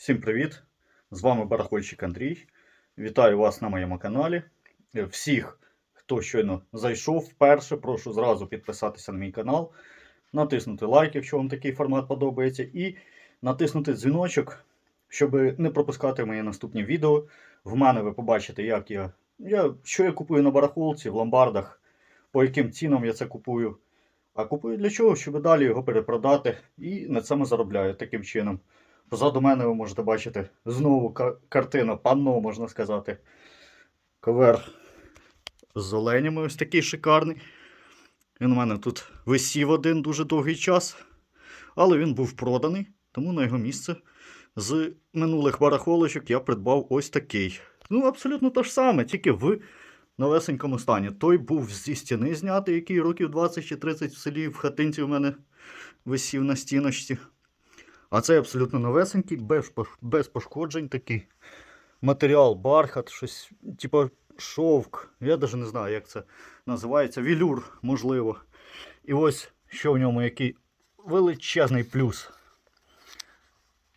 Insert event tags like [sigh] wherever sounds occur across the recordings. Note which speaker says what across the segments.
Speaker 1: Всім привіт! З вами Барахольщик Андрій. Вітаю вас на моєму каналі. Е, Всіх, хто щойно зайшов вперше, прошу зразу підписатися на мій канал, натиснути лайк, якщо вам такий формат подобається, і натиснути дзвіночок, щоб не пропускати мої наступні відео. В мене ви побачите, як я, я, що я купую на барахолці, в ломбардах, по яким цінам я це купую. А купую для чого? Щоб далі його перепродати і на цьому заробляю таким чином. Позаду мене ви можете бачити знову ка- картина панно, можна сказати. Ковер з оленями ось такий шикарний. Він у мене тут висів один дуже довгий час, але він був проданий, тому на його місце з минулих барахолочок я придбав ось такий. Ну, абсолютно те ж саме, тільки в новесенькому стані. Той був зі стіни знятий, який років 20 чи 30 в селі в хатинці у мене висів на стіночці. А цей абсолютно новесенький, без, без пошкоджень такий. Матеріал, бархат, щось, типу шовк. Я навіть не знаю, як це називається. Вілюр, можливо. І ось що в ньому який величезний плюс.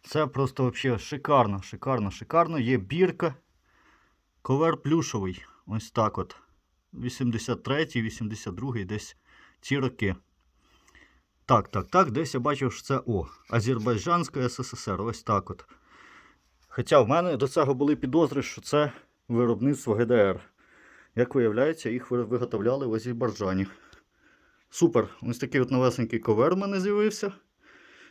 Speaker 1: Це просто взагалі шикарно, шикарно, шикарно. Є бірка. Ковер плюшовий. Ось так от. 83-й, 82-й, десь ці роки. Так, так, так, десь я бачив, що це о, Азербайджанська СССР, ось так от. Хоча в мене до цього були підозри, що це виробництво ГДР. Як виявляється, їх виготовляли в Азербайджані. Супер, ось такий от новесенький ковер в мене з'явився.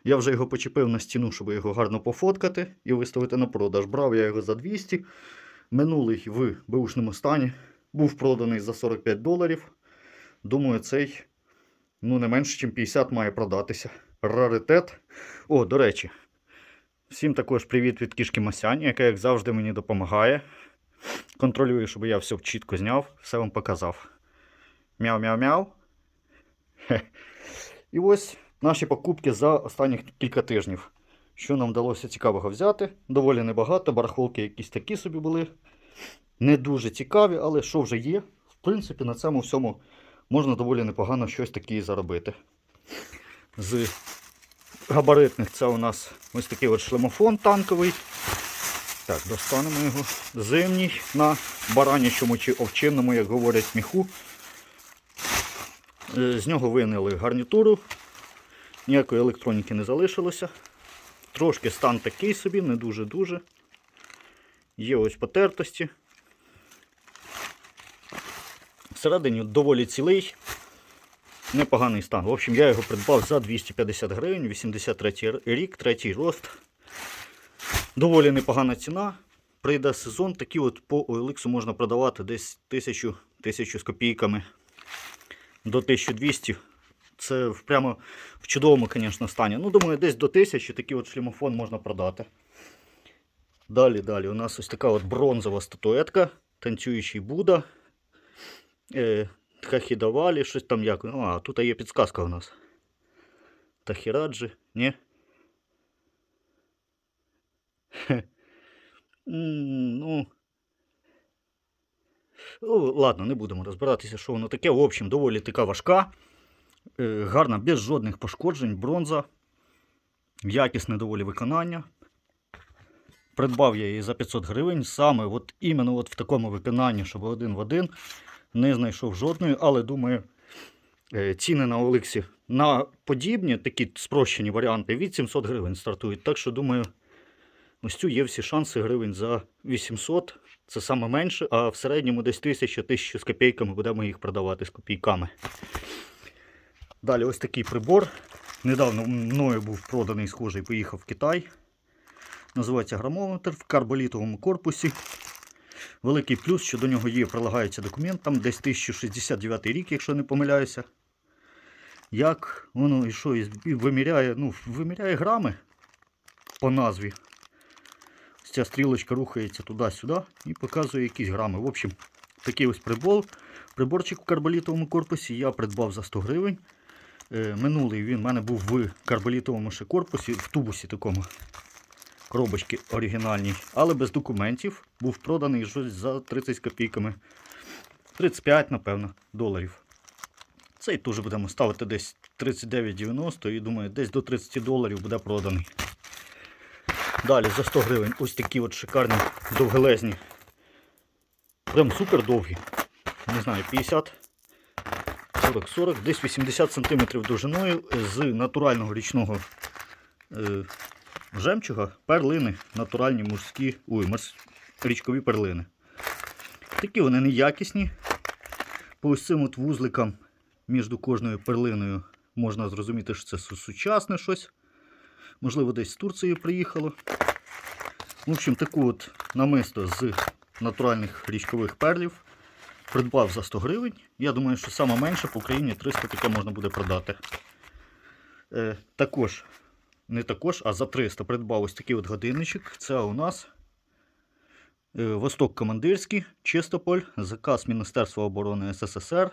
Speaker 1: Я вже його почепив на стіну, щоб його гарно пофоткати і виставити на продаж. Брав я його за 200. Минулий в беушному стані. Був проданий за 45 доларів. Думаю, цей ну, не менше, ніж 50 має продатися. Раритет. О, до речі, всім також привіт від кішки Масяні, яка, як завжди, мені допомагає. Контролює, щоб я все чітко зняв, все вам показав. Мяу-мяу-мяу. І ось наші покупки за останніх кілька тижнів. Що нам вдалося цікавого взяти? Доволі небагато, барахолки якісь такі собі були. Не дуже цікаві, але що вже є, в принципі, на цьому всьому можна доволі непогано щось таке заробити. З габаритних це у нас ось такий от шлемофон танковий. Так, достанемо його. Зимній на баранячому чи овчинному, як говорять, міху. Е, З нього виняли гарнітуру. Ніякої електроніки не залишилося. Трошки стан такий собі, не дуже-дуже. Є ось потертості. Всередині доволі цілий, непоганий стан. В общем, я його придбав за 250 гривень, 83 рік, третій рост. Доволі непогана ціна. Прийде сезон, такі от по OLX можна продавати десь 1000, 1000 з копійками до 1200. Це прямо в чудовому, звісно, стані. Ну, думаю, десь до 1000 такий от шлемофон можна продати. Далі, далі. У нас ось така от бронзова статуетка, танцюючий Будда. Е, Хахідавалі, щось там як. Ну, а, тут є підсказка у нас. Тахіраджі, ні? Ну. Ну, ладно, не будемо розбиратися, що воно таке. В общем, доволі така важка. Е, гарна, без жодних пошкоджень, бронза. Якісне доволі виконання. Придбав я її за 500 гривень. Саме от іменно от в такому виконанні, щоб один в один. Не знайшов жодної, але думаю, е, ціни на Олексі на подібні такі спрощені варіанти від 700 гривень стартують. Так що думаю, ось цю є всі шанси гривень за 800. Це саме менше, а в середньому десь 1000 1000 з копійками будемо їх продавати з копійками. Далі ось такий прибор. Недавно мною був проданий схожий, поїхав в Китай. Називається грамометр в карболітовому корпусі. Великий плюс, що до нього є, прилагається документ, там десь 1069 рік, якщо не помиляюся. Як воно і що, і виміряє, ну, виміряє грами по назві. Ця стрілочка рухається туди-сюди і показує якісь грами. В общем, такий ось прибор. Приборчик в карболітовому корпусі я придбав за 100 гривень. Е, Минулий він в мене був в карболітовому ще корпусі, в тубусі такому коробочки оригінальній, але без документів. Був проданий щось за 30 з копійками. 35, напевно, доларів. Цей теж будемо ставити десь 39,90 і думаю, десь до 30 доларів буде проданий. Далі за 100 гривень ось такі от шикарні довгелезні. Прям супер довгі. Не знаю, 50, 40, 40, десь 80 см довжиною з натурального річного е, жемчуга перлини, натуральні морські, ой, морс, річкові перлини. Такі вони неякісні. По ось цим от вузликам між кожною перлиною можна зрозуміти, що це сучасне щось. Можливо, десь з Турції приїхало. В общем, таку от намисто з натуральних річкових перлів придбав за 100 гривень. Я думаю, що саме менше по Україні 300 таке можна буде продати. Е, також, не також, а за 300 придбав ось такий от годинничок. Це у нас е, Восток Командирський, Чистополь, заказ Міністерства оборони СССР.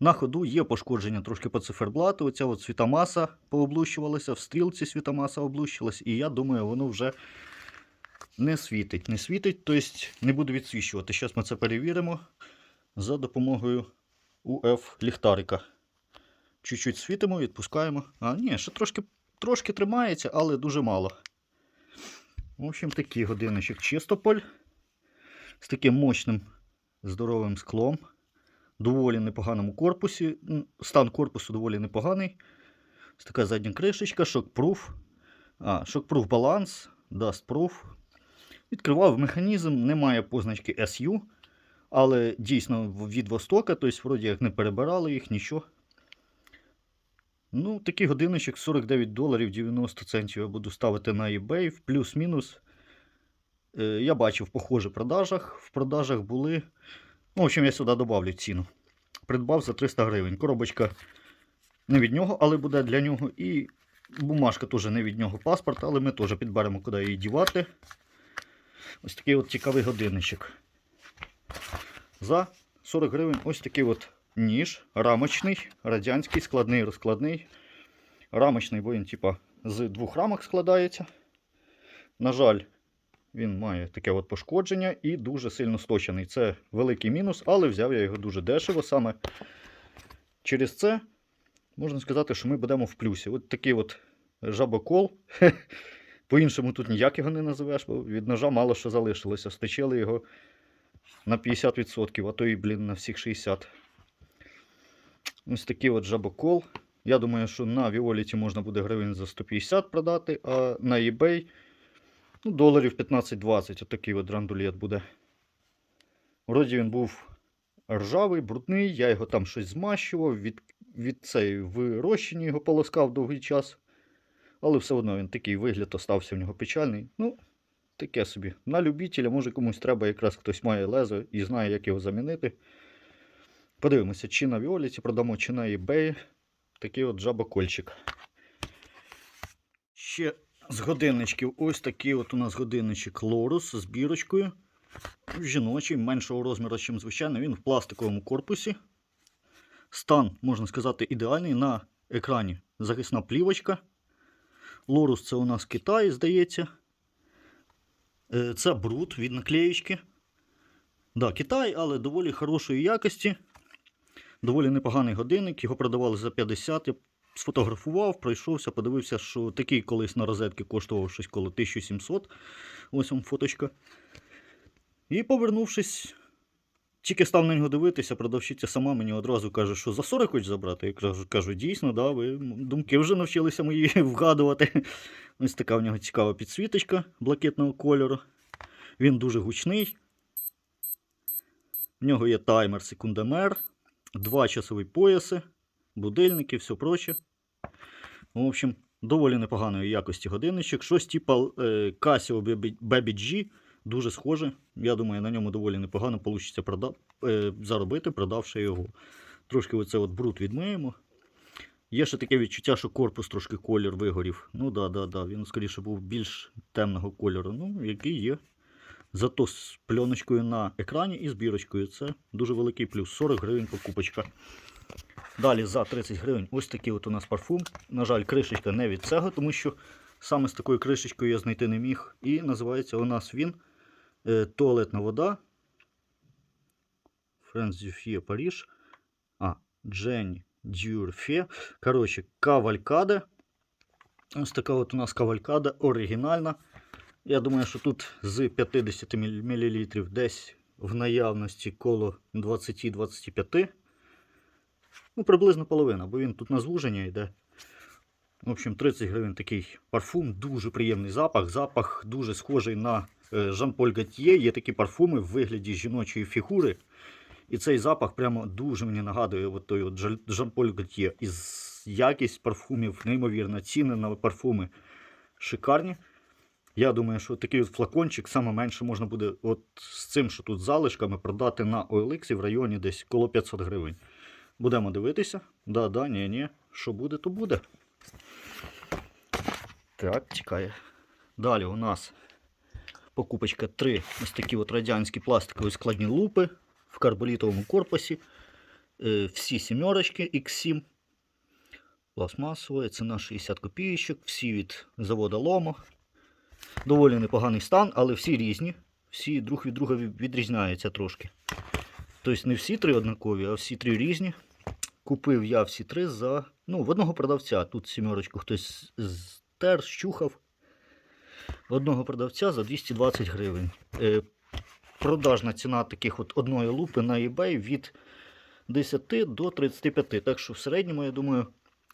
Speaker 1: На ходу є пошкодження трошки по циферблату. Оця от світомаса пооблущувалася, в стрілці світомаса облущилась, і я думаю, воно вже не світить. Не світить, тобто не буде відсвічувати. Зараз ми це перевіримо за допомогою УФ ліхтарика. Чуть-чуть світимо, відпускаємо. А, ні, ще трошки, трошки тримається, але дуже мало. В общем, такий годинничок Чистополь з таким мощним здоровим склом. Доволі непоганому корпусі. Стан корпусу доволі непоганий. Ось така задня кришечка, шокпруф. А, шокпруф баланс, Dustproof. Відкривав механізм, немає позначки SU, але дійсно від Востока, тобто, вроді як не перебирали їх, нічого. Ну, такий годинничок 49 доларів 90 центів я буду ставити на eBay, в плюс-мінус. Е, Я бачив похожі продажах. В продажах були. Ну, в общем, я сюди добавлю ціну. Придбав за 300 гривень. Коробочка не від нього, але буде для нього. І бумажка теж не від нього паспорт, але ми теж підберемо, куди її дівати. Ось такий от цікавий годинничок. За 40 гривень ось такий от ніж рамочний, радянський, складний, розкладний. Рамочний, бо він типа з двох рамок складається. На жаль, він має таке от пошкодження і дуже сильно сточений. Це великий мінус, але взяв я його дуже дешево. Саме через це можна сказати, що ми будемо в плюсі. От такий от жабокол. [laughs] По-іншому тут ніяк його не називеш, бо від ножа мало що залишилося. Сточили його на 50%, а то і, блін, на всіх 60%. Ось такий от жабокол. Я думаю, що на Віоліті можна буде гривень за 150 продати, а на eBay ну, доларів 15-20. Отакий от драндулет буде. Вроді він був ржавий, брудний, я його там щось змащував, від, від цей в його полоскав довгий час. Але все одно він такий вигляд остався в нього печальний. Ну, таке собі. На любителя, може комусь треба, якраз хтось має лезо і знає, як його замінити. Подивимося, чи на Віоліті продамо, чи на eBay. Такий от жабокольчик. Ще з годинничків. Ось такий от у нас годинничок Лорус з бірочкою. Жіночий, меншого розміру, ніж звичайно. Він в пластиковому корпусі. Стан, можна сказати, ідеальний. На екрані захисна плівочка. Лорус це у нас Китай, здається. Е, Це бруд від наклеєчки. Да, Китай, але доволі хорошої якості. Доволі непоганий годинник. Його продавали за 50. Я сфотографував, пройшовся, подивився, що такий колись на розетки коштував щось коло 1700. Ось вам фоточка. І повернувшись, тільки став на нього дивитися, продавщиця сама мені одразу каже, що за 40 хочеш забрати. Я кажу, кажу дійсно, да, ви думки вже навчилися мої [laughs] вгадувати. Ось така в нього цікава підсвіточка блакитного кольору. Він дуже гучний. В нього є таймер, секундомер, два часові пояси, будильники, все проче. В общем, доволі непоганої якості годинничок. Щось типа е, Casio Baby- G. Дуже схоже. Я думаю, на ньому доволі непогано вийде заробити, продавши його. Трошки оце от бруд відмиємо. Є ще таке відчуття, що корпус трошки колір вигорів. Ну да, да, да. Він скоріше був більш темного кольору. Ну, який є. Зато з пленочкою на екрані і з бірочкою. Це дуже великий плюс. 40 гривень покупочка. Далі за 30 гривень ось такий от у нас парфум. На жаль, кришечка не від цього, тому що саме з такою кришечкою я знайти не міг. І називається у нас він е, туалетна вода. Френс Дюфє Паріж. А, Дженні Дюрфе. Коротше, кавалькада. Ось така от у нас кавалькада оригінальна. Я думаю, що тут з 50 мл десь в наявності коло 20-25. Ну, приблизно половина, бо він тут на звуження йде. В общем, 30 гривень такий парфум, дуже приємний запах. Запах дуже схожий на е, Жан-Поль Готьє. Є такі парфуми в вигляді жіночої фігури. І цей запах прямо дуже мені нагадує от той от Жан- Жан-Поль Готьє. І якість парфумів неймовірна, ціни на парфуми шикарні. Я думаю, що такий от флакончик саме менше можна буде от з цим, що тут залишками, продати на OLX в районі десь коло 500 гривень. Будемо дивитися. Да, да, ні, ні. Що буде, то буде. Так, чекає. Далі у нас покупочка 3 ось такі от радянські пластикові складні лупи в карболітовому корпусі. Е, всі сімерочки X7. Пластмасові, ціна 60 копійочок, всі від завода Ломо. Доволі непоганий стан, але всі різні. Всі друг від друга від- відрізняються трошки. Тобто не всі три однакові, а всі три різні. Купив я всі три за. Ну, в одного продавця. Тут сімерочку хтось стер, щухав. Одного продавця за 220 гривень. Е, продажна ціна таких от одної лупи на eBay від 10 до 35. Так що в середньому, я думаю,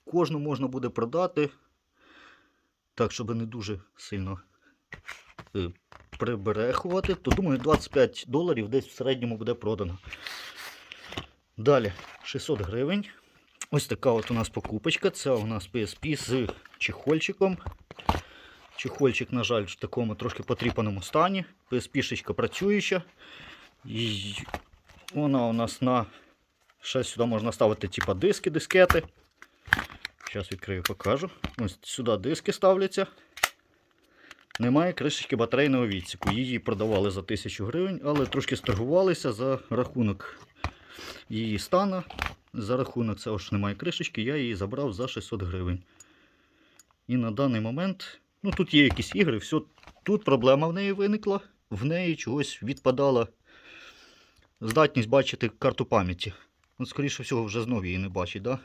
Speaker 1: кожну можна буде продати. Так, щоб не дуже сильно приберехувати, то думаю, 25 доларів десь в середньому буде продано. Далі 600 гривень. Ось така от у нас покупочка. Це у нас PSP з чехольчиком. Чехольчик, на жаль, в такому трошки потріпаному стані. PSP-шечка працююча. І вона у нас на. Ще сюди можна ставити типа диски, дискети. Зараз відкрию, покажу. Ось сюди диски ставляться. Немає кришечки батарейного відсіку. Її продавали за 1000 гривень, але трошки сторгувалися за рахунок її стану. За рахунок цього, що немає кришечки, я її забрав за 600 гривень. І на даний момент, ну тут є якісь ігри, все, тут проблема в неї виникла, в неї чогось відпадала здатність бачити карту пам'яті. Ну, скоріше всього, вже знову її не бачить, да?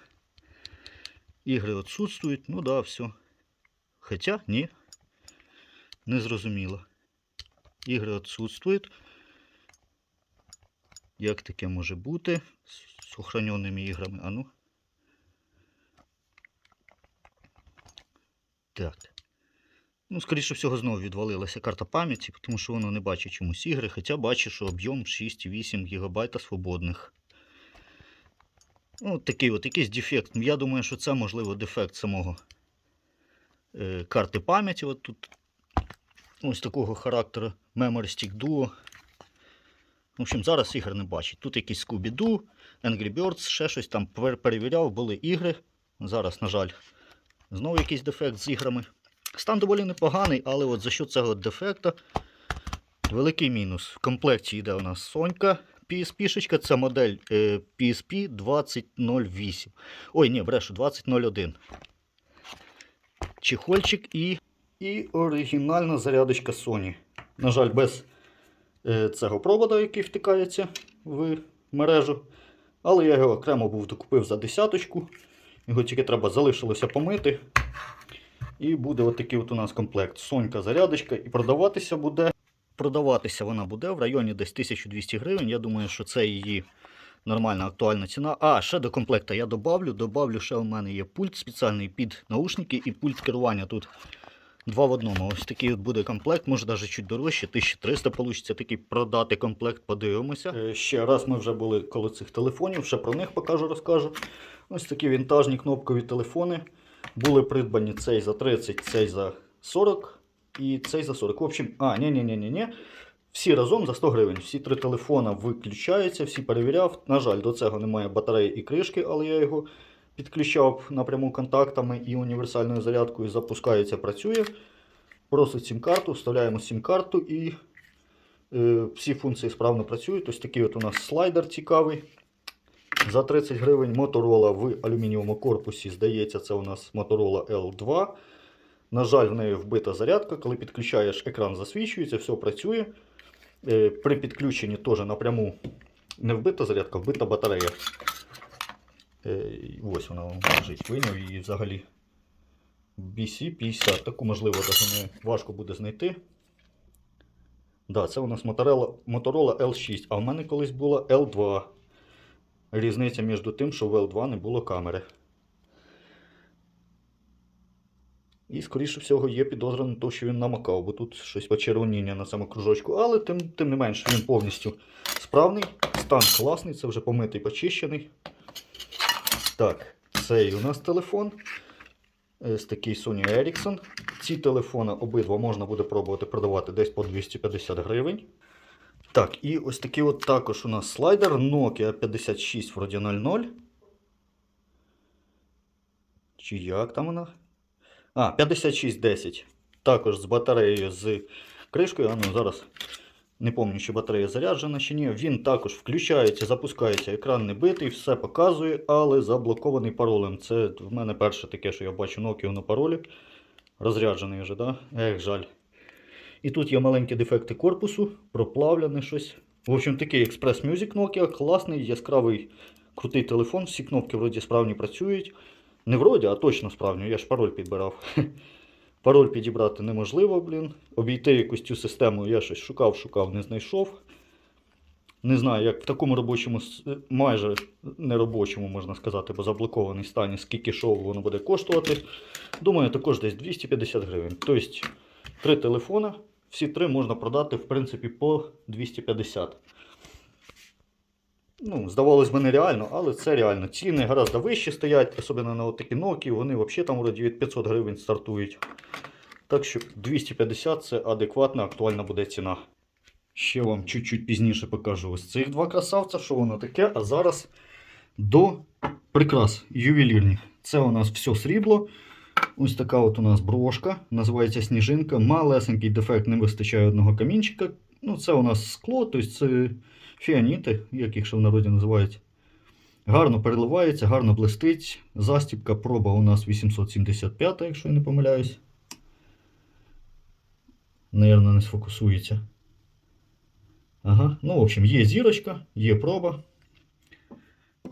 Speaker 1: Ігри відсутствують, ну да, все. Хоча ні. Не зрозуміло. Ігри відсутствують. Як таке може бути з сохраненими іграми? А ну. Так. Ну, скоріше всього, знову відвалилася карта пам'яті, тому що воно не бачить чомусь ігри, хоча бачить, що об'єм 6,8 ГБ свободних. Ну, такий от якийсь дефект. Я думаю, що це, можливо, дефект самого е, карти пам'яті. От тут ось такого характеру Memory Stick Duo. В общем, зараз ігор не бачить. Тут якийсь Scooby-Doo, Angry Birds, ще щось там перевіряв, були ігри. Зараз, на жаль, знову якийсь дефект з іграми. Стан доволі непоганий, але от за що цього дефекта великий мінус. В комплекті йде у нас Сонька PSP-шечка, це модель е, PSP 2008. Ой, ні, брешу, 2001. Чехольчик і, і оригінальна зарядочка Sony. На жаль, без е, цього провода, який втикається в мережу. Але я його окремо був докупив за десяточку. Його тільки треба залишилося помити. І буде отакий от у нас комплект. Сонька зарядочка. І продаватися буде. Продаватися вона буде в районі десь 1200 гривень. Я думаю, що це її нормальна актуальна ціна. А, ще до комплекта я добавлю. Добавлю, ще у мене є пульт спеціальний під наушники і пульт керування тут. Два в одному. Ось такий от буде комплект, може навіть чуть дорожче, 1300 вийде такий продати комплект, подивимося. Е, ще раз ми вже були коло цих телефонів, ще про них покажу, розкажу. Ось такі вінтажні кнопкові телефони. Були придбані цей за 30, цей за 40 і цей за 40. В общем, а, ні ні ні ні ні Всі разом за 100 гривень. Всі три телефона виключаються, всі перевіряв. На жаль, до цього немає батареї і кришки, але я його підключав напряму контактами і універсальною зарядкою. Запускається, працює. Просить сім-карту, вставляємо сім-карту і е, всі функції справно працюють. Ось такий от у нас слайдер цікавий. За 30 гривень Motorola в алюмінієвому корпусі. Здається, це у нас Motorola L2. На жаль, в неї вбита зарядка. Коли підключаєш, екран засвічується, все працює. Е, При підключенні теж напряму не вбита зарядка, вбита батарея. Е, Ось вона лежить. Виняв її взагалі. BC50. Таку, можливо, навіть не важко буде знайти. Да, це у нас Motorola, Motorola L6, а в мене колись була L2. Різниця між тим, що в L2 не було камери. І, скоріше всього, є підозра на те, що він намакав, бо тут щось почервоніння на цьому кружочку. Але тим, тим не менш він повністю справний. Стан класний, це вже помитий, почищений. Так, цей у нас телефон. Ось такий Sony Ericsson. Ці телефони обидва можна буде пробувати продавати десь по 250 гривень. Так, і ось такий от також у нас слайдер Nokia 56 вроді 00. Чи як там вона? А, 5610. Також з батареєю з кришкою. А ну зараз не пам'ятаю, чи батарея заряджена чи ні. Він також включається, запускається, екран не битий, все показує, але заблокований паролем. Це в мене перше таке, що я бачу Nokia на паролі. Розряджений вже, да? Ех, жаль. І тут є маленькі дефекти корпусу, проплавлене щось. В общем, такий Express Music Nokia, класний, яскравий, крутий телефон. Всі кнопки вроді справні працюють. Не вроді, а точно справні. Я ж пароль підбирав. [laughs] Пароль підібрати неможливо, блін. Обійти якусь цю систему я щось шукав, шукав, не знайшов. Не знаю, як в такому робочому, майже неробочому, можна сказати, бо заблокований стані, скільки шоу воно буде коштувати. Думаю, також десь 250 гривень. Тобто, три телефони, всі три можна продати, в принципі, по 250. Ну, здавалось би, нереально, але це реально. Ціни гораздо вищі стоять, особливо на такі Nokia, вони взагалі там вроді від 500 гривень стартують. Так що 250 це адекватна, актуальна буде ціна. Ще вам чуть-чуть пізніше покажу ось цих два красавця, що воно таке. А зараз до прикрас ювелірних. Це у нас все срібло. Ось така от у нас брошка, називається сніжинка. Малесенький дефект, не вистачає одного камінчика. Ну, це у нас скло, тобто це фіаніти, як їх ще в народі називають. Гарно переливається, гарно блистить. Застібка проба у нас 875, якщо я не помиляюсь. Наверно, не сфокусується. Ага. Ну, в общем, є зірочка, є проба.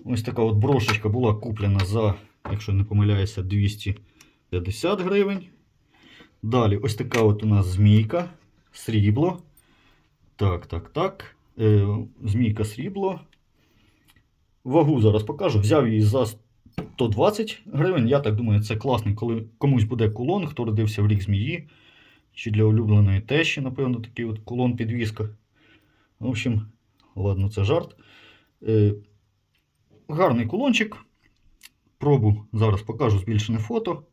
Speaker 1: Ось така от брошечка була куплена за, якщо не помиляюся, 250 гривень. Далі, ось така от у нас змійка, срібло. Так, так, так. Е, змійка срібло. Вагу зараз покажу. Взяв її за 120 гривень. Я так думаю, це класний, коли комусь буде кулон, хто родився в рік змії. Чи для улюбленої тещі, напевно, такий от кулон підвіска. В общем, ладно, це жарт. Е, гарний кулончик. Пробу зараз покажу збільшене фото.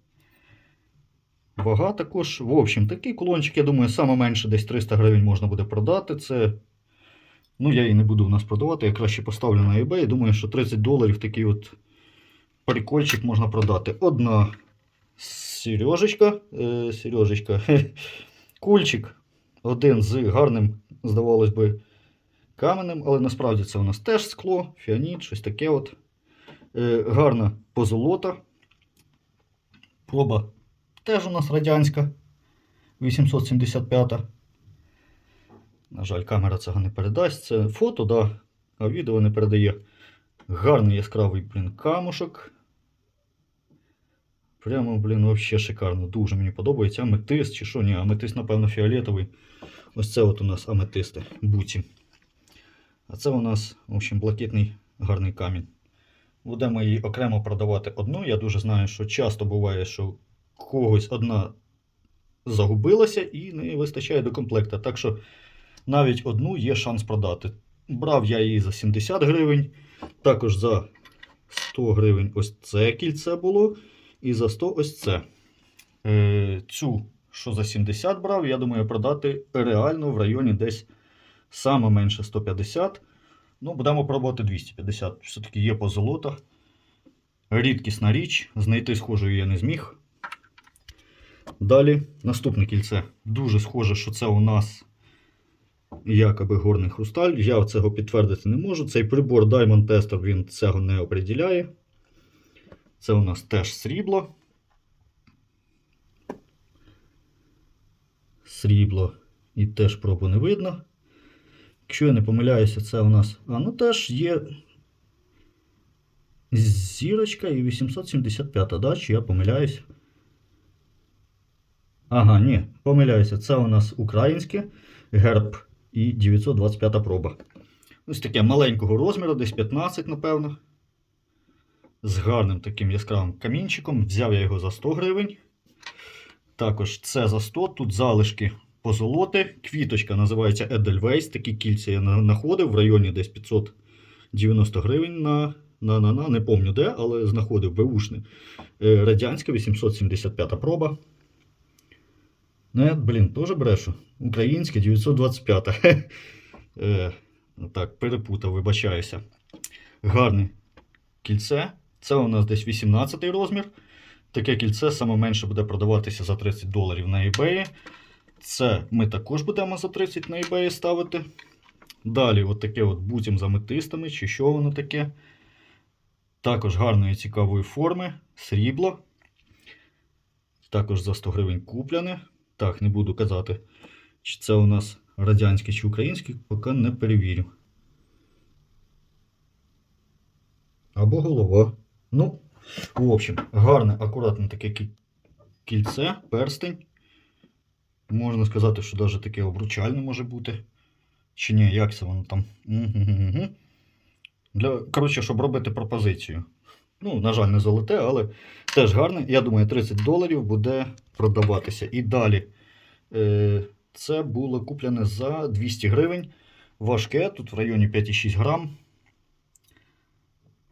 Speaker 1: Вага також. В общем, такий кулончик, я думаю, саме менше десь 300 гривень можна буде продати. Це. Ну, я її не буду в нас продавати, я краще поставлю на eBay. Думаю, що 30 доларів такий от прикольчик можна продати. Одна сережечка, е, сережечка, [laughs] кульчик. Один з гарним, здавалось би, каменем, але насправді це у нас теж скло, фіаніт, щось таке от. Е, гарна позолота. Проба теж у нас радянська. 875. На жаль, камера цього не передасть. Це фото, да, а відео не передає. Гарний яскравий, блін, камушок. Прямо, блін, вообще шикарно. Дуже мені подобається. Аметист чи що? Ні, аметист, напевно, фіолетовий. Ось це от у нас аметисти, буці. А це у нас, в общем, блакитний гарний камінь. Будемо її окремо продавати одну. Я дуже знаю, що часто буває, що когось одна загубилася і не вистачає до комплекта. Так що навіть одну є шанс продати. Брав я її за 70 гривень, також за 100 гривень ось це кільце було. І за 100 ось це. Е, цю, що за 70 брав, я думаю, продати реально в районі десь саме менше 150. Ну, будемо пробувати 250. Все-таки є позолота. Рідкісна річ. Знайти схожої я не зміг. Далі наступне кільце. Дуже схоже, що це у нас якоби горний хрусталь. Я цього підтвердити не можу. Цей прибор Diamond Tester він цього не определяє. Це у нас теж срібло. Срібло і теж пробу не видно. Якщо я не помиляюся, це у нас. А, ну теж є зірочка і 875, да? Чи я помиляюсь? Ага, ні, помиляюся. Це у нас українське. Герб і 925 проба. Ось таке маленького розміру, десь 15, напевно. З гарним таким яскравим камінчиком. Взяв я його за 100 гривень. Також це за 100. Тут залишки позолоти. Квіточка називається Edelweiss. Такі кільця я знаходив в районі десь 590 гривень на, на, на, на не пам'ятаю де, але знаходив беушне. Радянська 875 проба. Ну, я, блін, теж брешу. Українське 925. [laughs] Е, так, перепутав, вибачаюся. Гарне кільце. Це у нас десь 18 розмір. Таке кільце саме менше буде продаватися за 30 доларів на eBay. Це ми також будемо за 30 на eBay ставити. Далі, от таке от бутім з аметистами, чи що воно таке. Також гарної цікавої форми, срібло. Також за 100 гривень купляне. Так, не буду казати, чи це у нас радянське чи українське, поки не перевірю. Або голова. Ну, в общем, гарне, акуратне таке кільце, перстень. Можна сказати, що навіть таке обручальне може бути. Чи ні, як це воно там? Мгм-гм-гм. Для, коротше, щоб робити пропозицію. Ну, на жаль, не золоте, але теж гарне. Я думаю, 30 доларів буде продаватися. І далі. Е, це було куплене за 200 гривень. Важке, тут в районі 5,6 грам.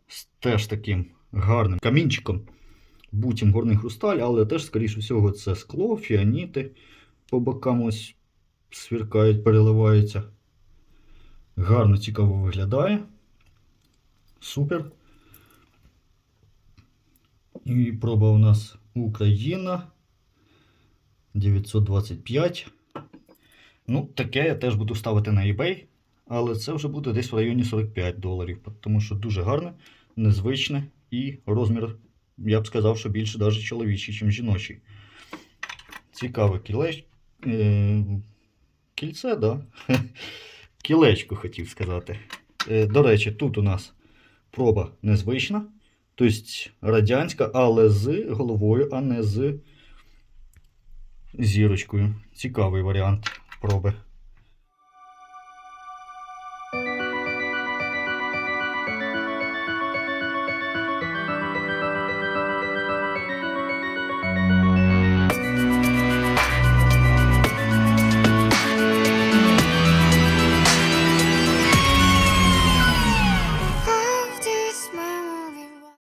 Speaker 1: З теж таким гарним камінчиком. Бутім горний хрусталь, але теж, скоріше всього, це скло, фіаніти по бокам ось сверкають, переливаються. Гарно, цікаво виглядає. Супер. І проба у нас Україна 925. Ну, таке я теж буду ставити на eBay, але це вже буде десь в районі 45 доларів, тому що дуже гарне, незвичне і розмір, я б сказав, що більше навіть чоловічий, ніж жіночий. Цікаве кілеч... е... кільце, да? [laughs] Кілечко хотів сказати. Е, До речі, тут у нас проба незвична, тобто радянська, але з головою, а не з зірочкою. Цікавий варіант проби.